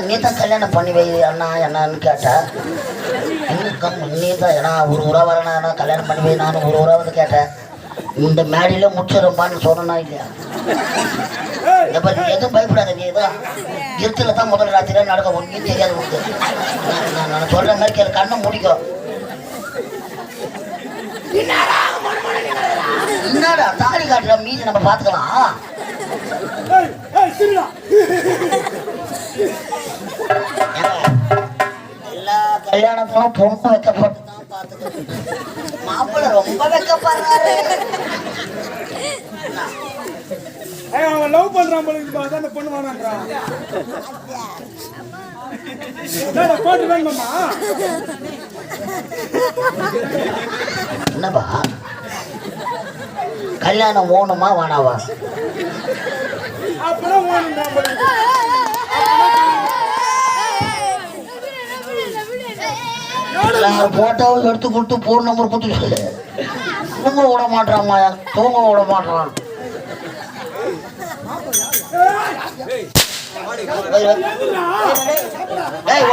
நீ தான் கல்யாணம் பண்ணி வை அண்ணா என்னன்னு கேட்டா இன்னும் நீ தான் ஏன்னா ஒரு ஊரா வரேனா கல்யாணம் பண்ணி வை நானும் ஒரு ஊரா வந்து கேட்டேன் இந்த மேடையில முடிச்சிருப்பான்னு சொன்னா இல்லையா இந்த மாதிரி எதுவும் பயப்படாத நீ தான் இருத்துல தான் முதல் ராத்திரியா நடக்க ஒன்றும் தெரியாது உனக்கு நான் நான் நான் சொல்ற மாதிரி கேளு கண்ணை முடிக்கும் என்னடா தாலி காட்டுற மீதி நம்ம பார்த்துக்கலாம் கல்யாணத்திலும் பொண்ணு வைக்கப்பட்டு தான் பார்த்துக்கணும் மாப்பிள்ளை ரொம்ப வைக்கப்படுறாரு. ஏய் அவன் லவ் பண்றான் போல இருக்கு அதான் அந்த பொண்ணு என்னடா போட்டு வேணுமாம்மா? என்னப்பா? கல்யாணம் ஓணுமா வேணாவா? அப்பதான் வேணும்ன்றான் எல்லாரும் போட்டோவும் எடுத்து கொடுத்து போன் நம்பர் கொடுத்து தூங்க விட மாட்டான்மா தூங்க விட மாட்டான் ஏய்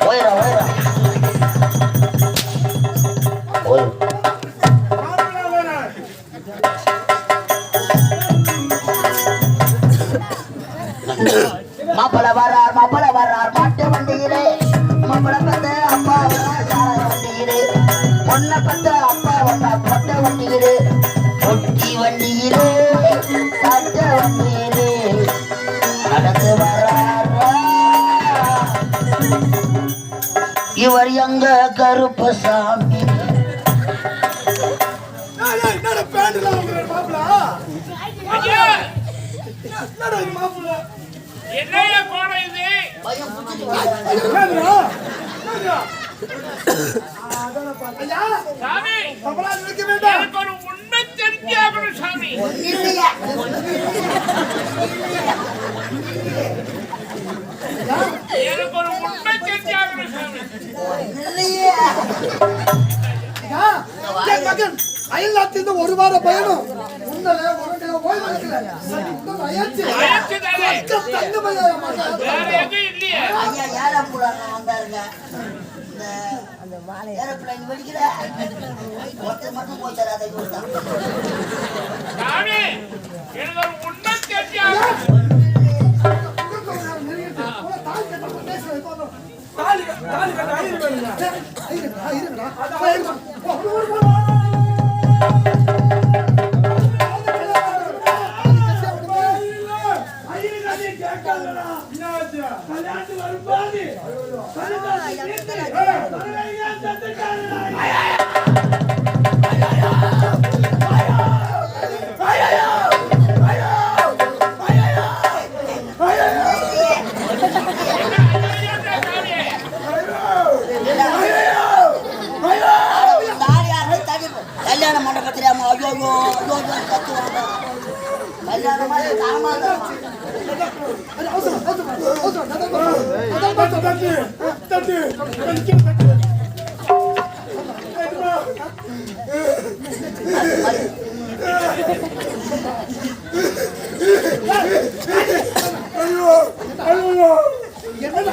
போயிடா எனக்கு ஒரு உண்மை தெரிஞ்சாகணும் சாமி. மகன் அயல்நாட்டிலிருந்து ஒரு வார பயணம் உன்னல ஒரு போய் எடுக்கல. சற்று உடல் ஏரோப்ளைன் வெடிக்கிற ஒருத்தர் மட்டும் போய் அதை எனக்கு ஒரு உண்மை தெரிஞ்சாகணும் ஐயோ ஐயோ என்னடா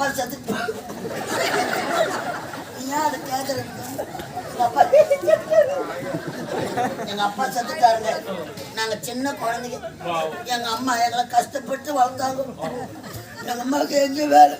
அப்பா செத்து நீ ஏன் அதை எங்க அப்பா எங்க அப்பா செத்துட்டாருங்க. நாங்க சின்ன குழந்தைங்க. எங்க அம்மா எங்களை கஷ்டப்பட்டு வளர்த்தாங்க. எங்க அம்மாவுக்கு எங்க வேலை.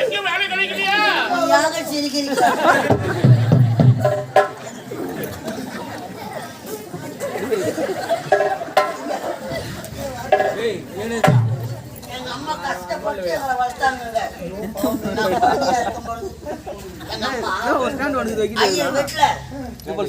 எங்க வேலை கிடைக்கலையா? யாக சிரிக்கிறீங்க. அம்மா கஷ்டப்பட்டு எங்களை வளர்த்தாங்கங்க. நான் வீட்டுல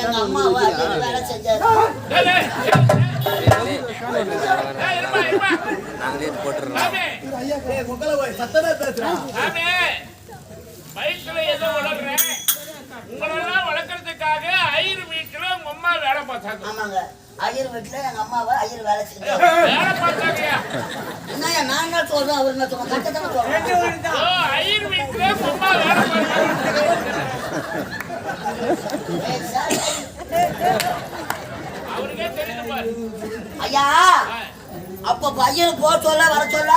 எங்க அம்மாவை வேலை செஞ்சாரு இருமா. சாமி, சாமி, வயித்துல ஏதோ வளர்றேன் உங்களெல்லாம் வளர்க்கறதுக்காக ஐயர் வீட்டுல உங்க அம்மா வேலை பார்த்தாங்க ஆமாங்க. ஐயர் வீட்டுல எங்க அம்மாவை ஐயர் வேலை பார்த்தாங்கயா என்னய்யா நான் என்ன சொல்றேன்? அவர் என்ன சொல்றேன் சொல்றேன் ஐயர் வீட்டுல அம்மா வேலை அவருக்கே ஐயா அப்ப பையன் போக சொல்ல வர சொல்ல.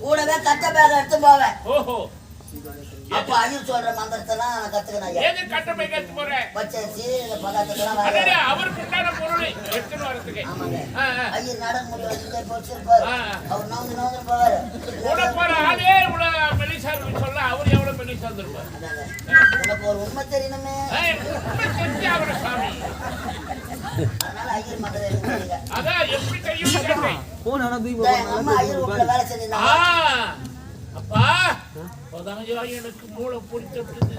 கூடவே கட்ட பேக் எடுத்து போவேன். ஓஹோ. அப்ப ஐயர் சொல்ற மந்திரத்தெல்லாம் நான் கத்துக்கணும் ஐயா. ஏது கட்டமை கத்து போறேன் பச்சரிசி இந்த பதார்த்தத்தெல்லாம் அவருக்கு உண்டான பொருள் எடுத்துன்னு வரதுக்கு ஆமாங்க. ஐயர் நாடகம் முடி வச்சுட்டு போச்சிருப்பாரு. அவர் நவுந்து நவுந்து போவாரு கூட போற ஆளே இவ்வளவு மெலிசா சொல்ல அவர் எவ்வளவு மெலிசா இருந்திருப்பாரு. உனக்கு ஒரு உண்மை தெரியணுமே. உண்மை தெரிஞ்சு அவரை சாமி. அதனால ஐயர் மந்திரம் அதான் எப்படி தெரியும் எங்க அம்மா ஐயர் வேலை செஞ்சிருந்தாங்க. அப்பா. எனக்கு மூளை பிடிச்சிட்டு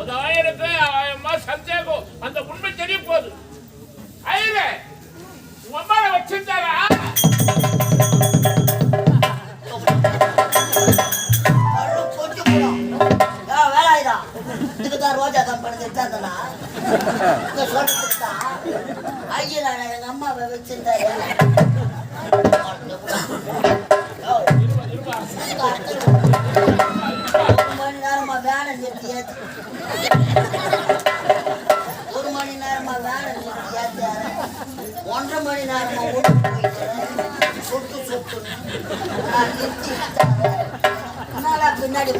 உதயா அம்மா சந்தேகம் அந்த உண்மை தெரிய போகுது ஐயரே உங்க அம்மாவை வச்சிருந்தாரா போடும். ரோஜா கம்பெனி திட்டாந்தனா? சொல்றதுக்கு தான். எங்க அம்மாவை வச்சிருந்தாரு. ஒரு மணி நேரமா வேலை. ஒன்றரை மணி நேரமா வீட்டுக்கு போயிட்டு சுட்டு சுட்டுன்னு நான் நிறுத்தி பின்னாடி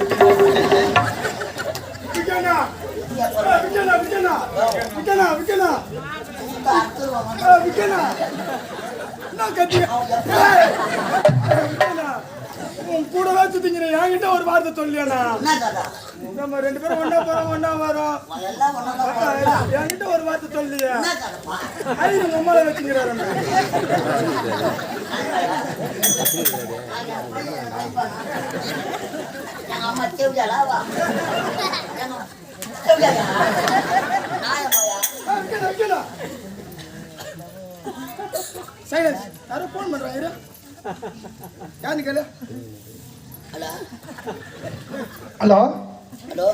விக்கனா நான் கத்தி ஏய், உன் கூடவே சுத்திங்கிற என்கிட்ட ஒரு வார்த்தை கதை நம்ம ரெண்டு பேரும் ஒண்ணா போறோம் ஒண்ணா வரோம். என்கிட்ட ஒரு வார்த்தை சொல்லியா. உங்க அம்மாவை வச்சுக்கிறாரு அம்மா தேவையாளா சைலன்ஸ் யாரோ ஃபோன் பண்றாங்க யாரு கேளு? ஹலோ? ஹலோ? ஹலோ?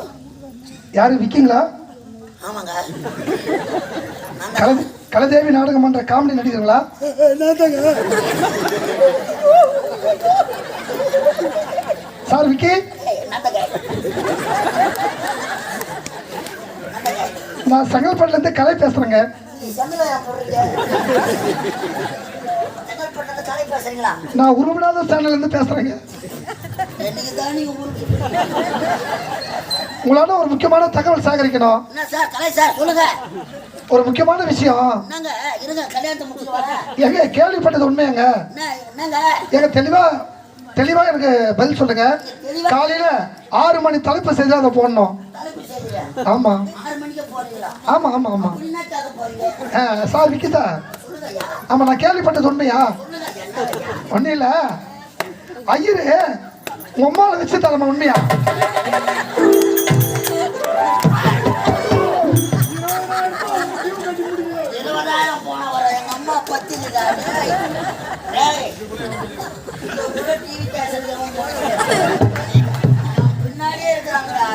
யாரு விக்கிங்களா? ஆமாங்க. கல கலதேவி நாடகம் பண்ற காமெடி நடிகர்களா? சார் விக்கி? நான் செங்கல்பட்டுல இருந்து கலை பேசுறேங்க நீ செங்கலையா போடுறீங்க செங்கல்பட்டு கலை பேசுறீங்களா? நான் உருவிடாத சேனல்ல இருந்து பேசுறேங்க. என்னைக்கு தான் நீங்க ஊருக்கு உங்களால ஒரு முக்கியமான தகவல் சேகரிக்கணும். என்ன சார் கலை சார் சொல்லுங்க. ஒரு முக்கியமான விஷயம். என்னங்க இருங்க கல்யாணத்தை முடிச்சு வரேன் எங்க கேள்விப்பட்டது உண்மையாங்க. என்ன என்னங்க? எங்க தெளிவா தெளிவா எனக்கு பதில் சொல்லுங்க. காலையில ஆறு மணி தலைப்பு செய்து அதை போடணும். ஆமா. ஆமா ஆமா ஆமா. சார் விக்கிதா? ஆமா நான் கேள்விப்பட்டது உண்மையா? சொல்லுங்க இல்ல. ஐயரு உம்மால வச்சு தலைமை உண்மையா? பின்னாடியே இருக்கிறாங்கடா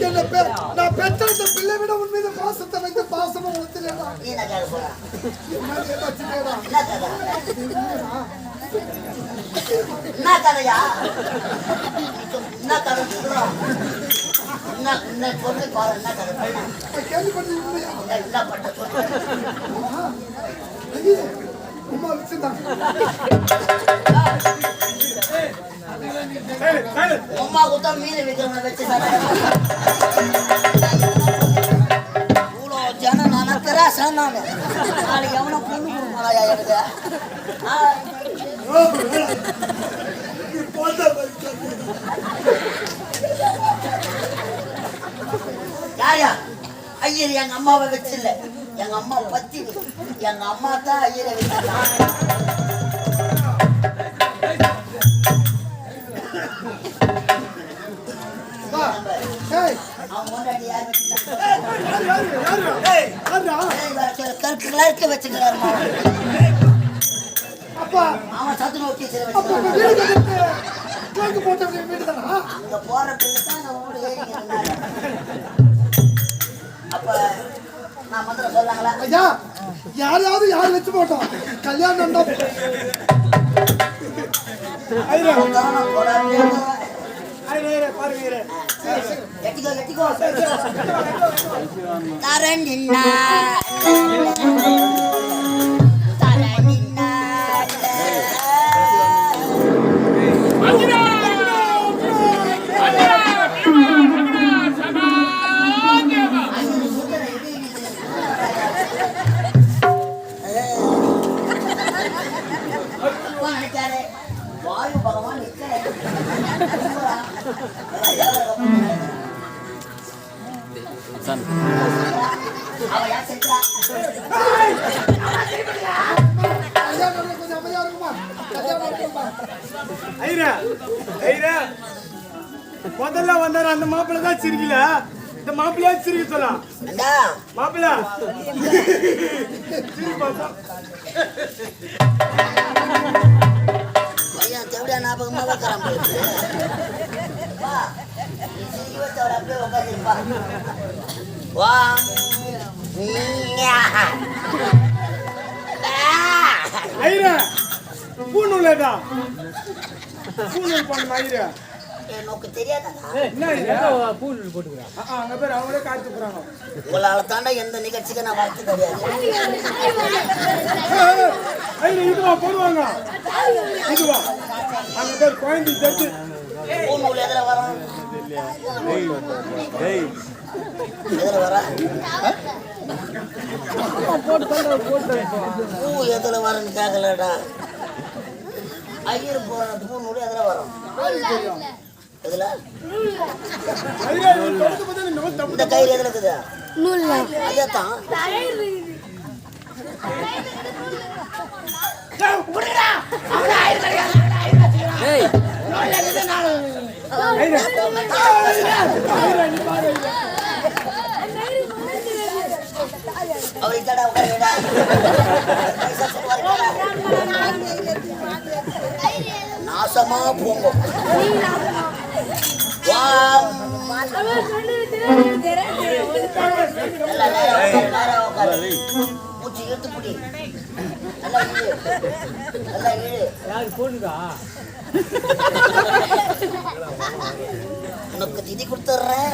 என்ன பெ- நான் பெற்ற இந்த பிள்ளை விட உன் மீது பாசத்தை வைத்து பாசமா ஒத்துலேடா நீ என்ன கதையா என்ன கதை என்ன பாரு என்ன கதை பண்ண என்ன பண்ண சொல்லு அம்மா வச்சுதான் குத்தா மீன் விற்கிறவங்க வச்சு இவ்வளோ ஜனம் நடக்கிறா சொன்னாங்க நாளைக்கு எவனோ பொண்ணு கொடுப்பாயா எனக்கு யாயா ஐயர் எங்க அம்மாவை வச்சில்ல. எங்க அம்மா பத்தி எங்க அம்மா தான் ஐயரை கருப்புகளா இருக்க வச்சுக்கிறாரு அப்பா. அவன் சத்து நோக்கி அங்க போற பிள்ளை தான் அப்ப ஐயா யாரையாவது யார் வச்சு போட்டோம்? கல்யாணம் தான் தேவடியா ஞாபகமா வைக்கிறான் போல அப்படியே வா, பண்ண நோக்கு தெரியாதா அங்க பேர் அவங்களே காத்து போறாங்க உங்களால தாண்டா எந்த நிகழ்ச்சிக்கு நான் வாழ்த்து ஐரா இதுவா போடுவாங்க. இதுவா அங்க பேர் குழந்தை தட்டு பூநூல் எதுல வரும்? எதுல வர? பூ எதுல வரும்னு கேட்கலடா ஐயர் போற பூநூல் எதுல வரும்? இந்த கயிறு எதுல இருக்குது? அவருக்கு தடா சொல்லுவாருடா. நாசமா போங்க வா நல்லா நேரா மூச்சு இழுத்து குடி நல்லா இழு. நல்லா இழு. உனக்கு திதி கொடுத்துட்றேன்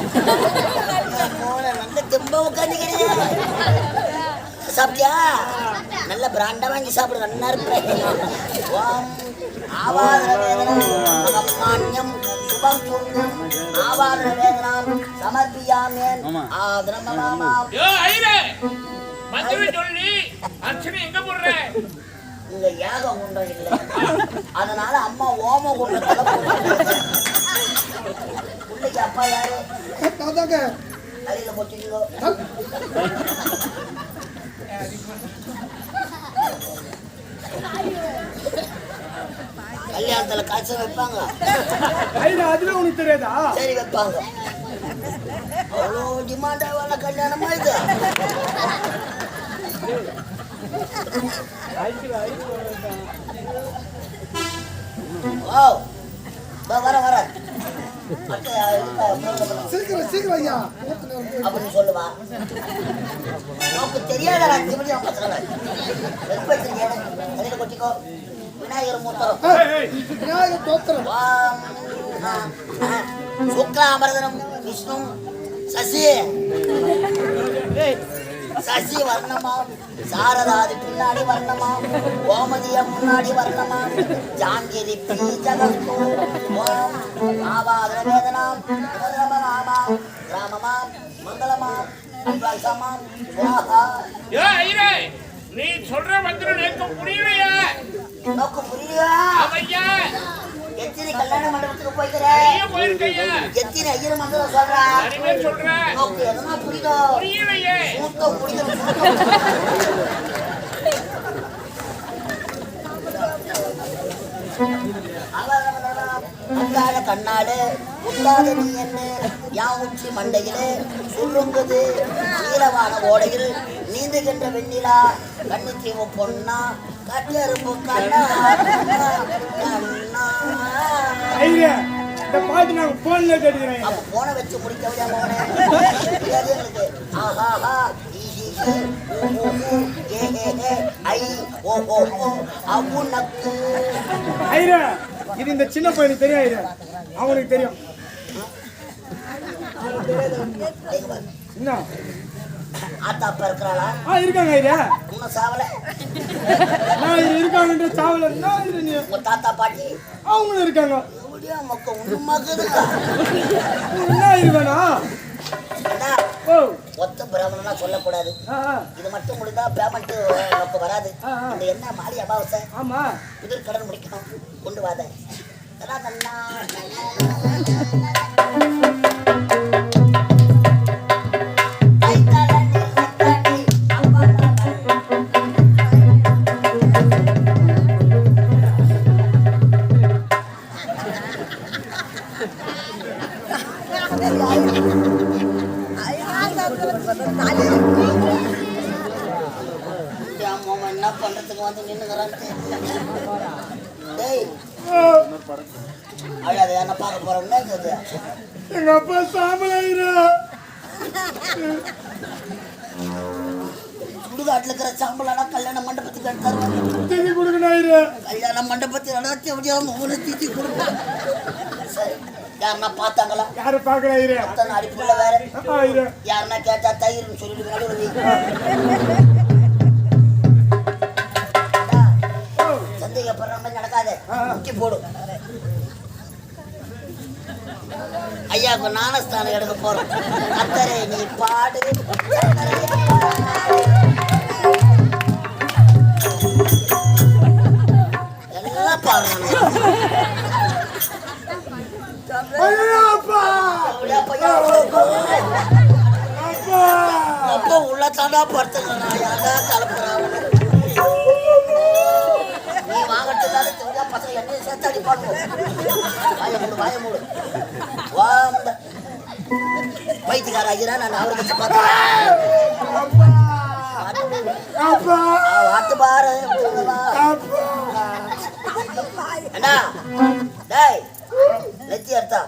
போல நல்ல தெம்ப உட்காந்துக்கிறேன் சாப்பிட்டியா நல்ல பிராண்டா வாங்கி சாப்பிடு நல்லா இருப்பேன் ஆவாதன வேதனம் அகமான்யம் சொல்லி அர்ச்சனை எங்க போடுற? இங்க யாக குண்டம் இல்லை அதனால அம்மா ஓம குண்டத்துல பிள்ளைக்கு அப்பா யாரு? தாங்க தலையில அதுல காய்ச்சல் வைப்பாங்க. அதுவே உனக்கு தெரியாதா? சரி வைப்பாங்க. அவ்வளோ டிமாண்டான கல்யாணமா இது? ஓ வர வர. சீக்கிரம் சீக்கிரம் ஐயா. அப்படின்னு சொல்லுவா. நமக்கு சொல்லுங்க வெப்பத்திரிக்கை அதில் கொட்டிக்கோ. விநாயகர் மூத்தரம் விநாயகர் தோத்திரம். வாம் சுக்லாமரதனம் விஷ்ணு சசி. சசி வர்ணமாம். சாரதாதி பின்னாடி வர்ணமாம். கோமதிய முன்னாடி வர்ணமாம். ஜாங்கிரி பீஜகஸ்து ஓம் ஆவாதன வேதனாம். ராமமாம் மங்களமாம் ஐரே நீ சொல்ற மந்திரம் எனக்கு புரியலையா. நோக்கு புரியலையா அவையா எத்தனை கல்யாண மண்டபத்துக்கு போய்க்கிற? நீயே போயிருக்கையா எத்தனை ஐயர் நிறைய சொல்றேன் நோக்கு எதனா புரியுதோ மூத்தம் புரியுது? கண்ணாடு உண்டாத நீ என்ன யான் உச்சி மண்டையிலே சுருங்குது நீலவான ஓடையில் நீந்துகின்ற வெண்ணிலா கண்ணித்தீவு பொன்னா கட்டெரும்பு கண்ணா கண்ணா ஐயா இந்த பாட்டு நான் போன்ல கேட்டுக்கிறேன். அப்ப போனை வச்சு முடிக்க முடியாம போனே எங்களுக்கு ஆஹாஹா இது இந்த சின்ன பையனுக்கு தெரியும் அவனுக்கு தெரியும். என்ன? ஆத்தா அப்பா இருக்கிறாளா? ஆ இருக்காங்க ஐயா. இன்னும் சாவல? நான் இருக்காங்கன்ற சாவல. உங்க தாத்தா பாட்டி? அவங்களும் இருக்காங்க. மொக்க என்ன இது வேணும் என்ன? ஓ. ஒத்த பிராமணனா சொல்லக்கூடாது. இது மட்டும் முடிந்தா பேமெண்ட் நமக்கு வராது. இந்த என்ன மாடி அமாவாசை? ஆமா. புதிர் கடன் முடிக்கணும். கொண்டு வாத. என்ன பண்றதுக்கு வந்து நின்னுக்கிறான்னு தெரியல. டேய். அழாத என்ன பார்க்க போறோம்னா இது எங்க அப்பா சாம்பல் ஐயா சுடுகாட்டுல இருக்கிற சாம்பலானா கல்யாண மண்டபத்துக்கு எடுத்தாரு ஐயா கல்யாண மண்டபத்தில் நடத்தி எப்படியாவது மூணு தீட்டி கொடுப்போம் சரி. யாருன்னா பார்த்தாங்களா? யாரு அத்தனை அடிப்புள்ள வேற. யாருன்னா கேட்டா தயிர்னு சொல்லிட்டு ஓ சந்தேகப்படுற மாதிரி நடக்காத. முக்கி போடு. ஐயாவுக்கு ஞானஸ்தானம் எடுக்க போறோம். அத்தரே நீ பாடு. எல்லாம் பாடுறாங்க ஐயா அப்பா உள்ள தாண்டா படுத்துக்கணும் யாரா கலப்புறாங்க நீ வாங்கறதுக்காக தெரிஞ்சா பசங்க என்னையும் சேர்த்து அடிப்பாங்க வாய மூடு பைத்தியக்கார ஐயா நான் அவருக்கு பார்த்தேன் வாத்து பாரு அண்ணா டேய் நெத்தி அர்த்தா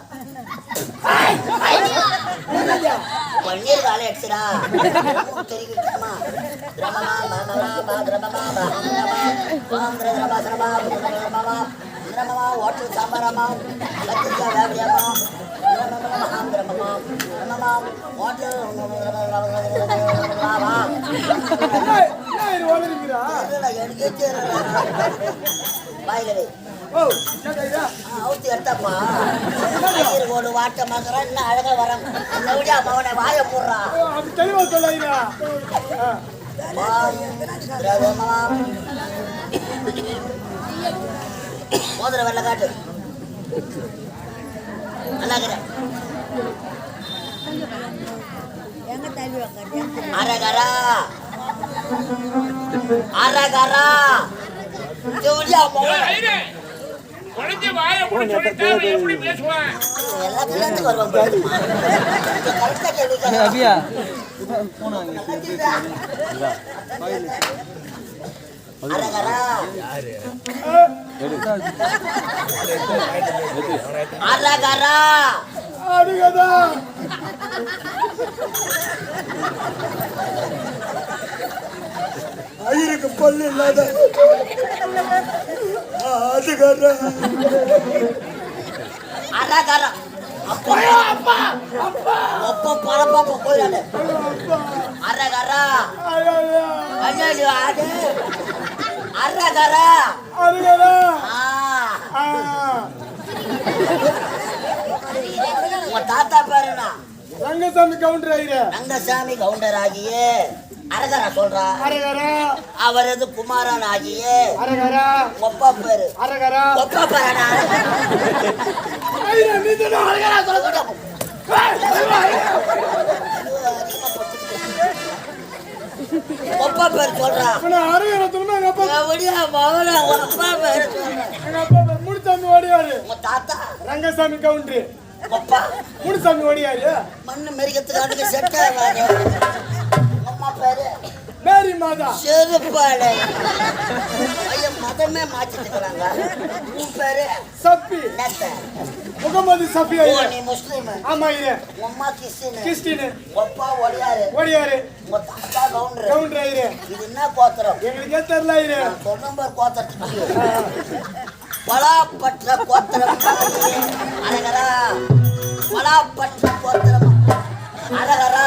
பன்னீர் காலை அடிச்சுடா தெரிவிக்கமா திரமமா திரமமா திரமமா திரமமா திரமமா திரமமா ஓட்டல் சாம்பாரமா லத்திக்கா வேவியமா திரமமா மகாம் திரமமா திரமமா எனக்கே தெரியல வாயில எடுத்தப்பா இன்னும் அழகா வாய தெளிவா மோதிர வெள்ள காட்டு. நல்லாக்கிற அரகரா. அரகரா. மவன் ஐரே குழந்தை வாயை எப்படி பேசுவான்? எல்லா. அரகரா. அடிக்கதா ஐயருக்கு பல்லு இல்லாத அதுக்கார அரகரா. அப்பா, அப்பா, பரப்பா, போயிடாத. அரகரா. ஐயோ, அது. அரகரா. தாத்தா பேருனா ரங்கசாமி கவுண்டர் ஐயர. ரங்கசாமி கவுண்டர் ஆகியே. அரகரா சொல்றா. அரகரா. அவரது குமாரன் ஆகியே. அரகரா. ஒப்பா பேரு. அரகரா. ஒப்பா பேரனா ஐயர நீ தான் அரகரா சொல்ல சொல்ல ஒப்பா பேர் சொல்றா. அரகரா சொல்லுமா எங்க அப்பா எப்படியா மகன ஒப்பா பேர் சொல்றா. எங்க அப்பா பேர் முனுசாமி ஓடியாரு. உங்க தாத்தா? ரங்கசாமி கவுண்டர். ஒப்பா முனுசாமி ஓடியாரு. மண்ணு மெரிக்கிறதுக்கு செட் ஆகாது அம்மா பேரு? மேரி மாதா செருப்பாடு ஐயா மதமே மாத்திட்டுக்கிறாங்க. உன் பேரு? சப்பி? முகமது சஃபி ஓ ஐயர் நீ முஸ்லீம். ஆமா ஐயர் உன் அம்மா கிறிஸ்டின். கிறிஸ்டின். ஒப்பா ஒடியாரு ஓடியாரு உங்க தாத்தா கவுண்டர். கவுண்டர் ஐயர் இது என்ன கோத்திரம்? எங்களுக்கே தெரியல நான் சொன்னம்பர் கோத்திரத்துக்கு பலாப்பற்ற கோத்திரம். அழகரா. பலாப்பற்ற கோத்திரம். அழகரா.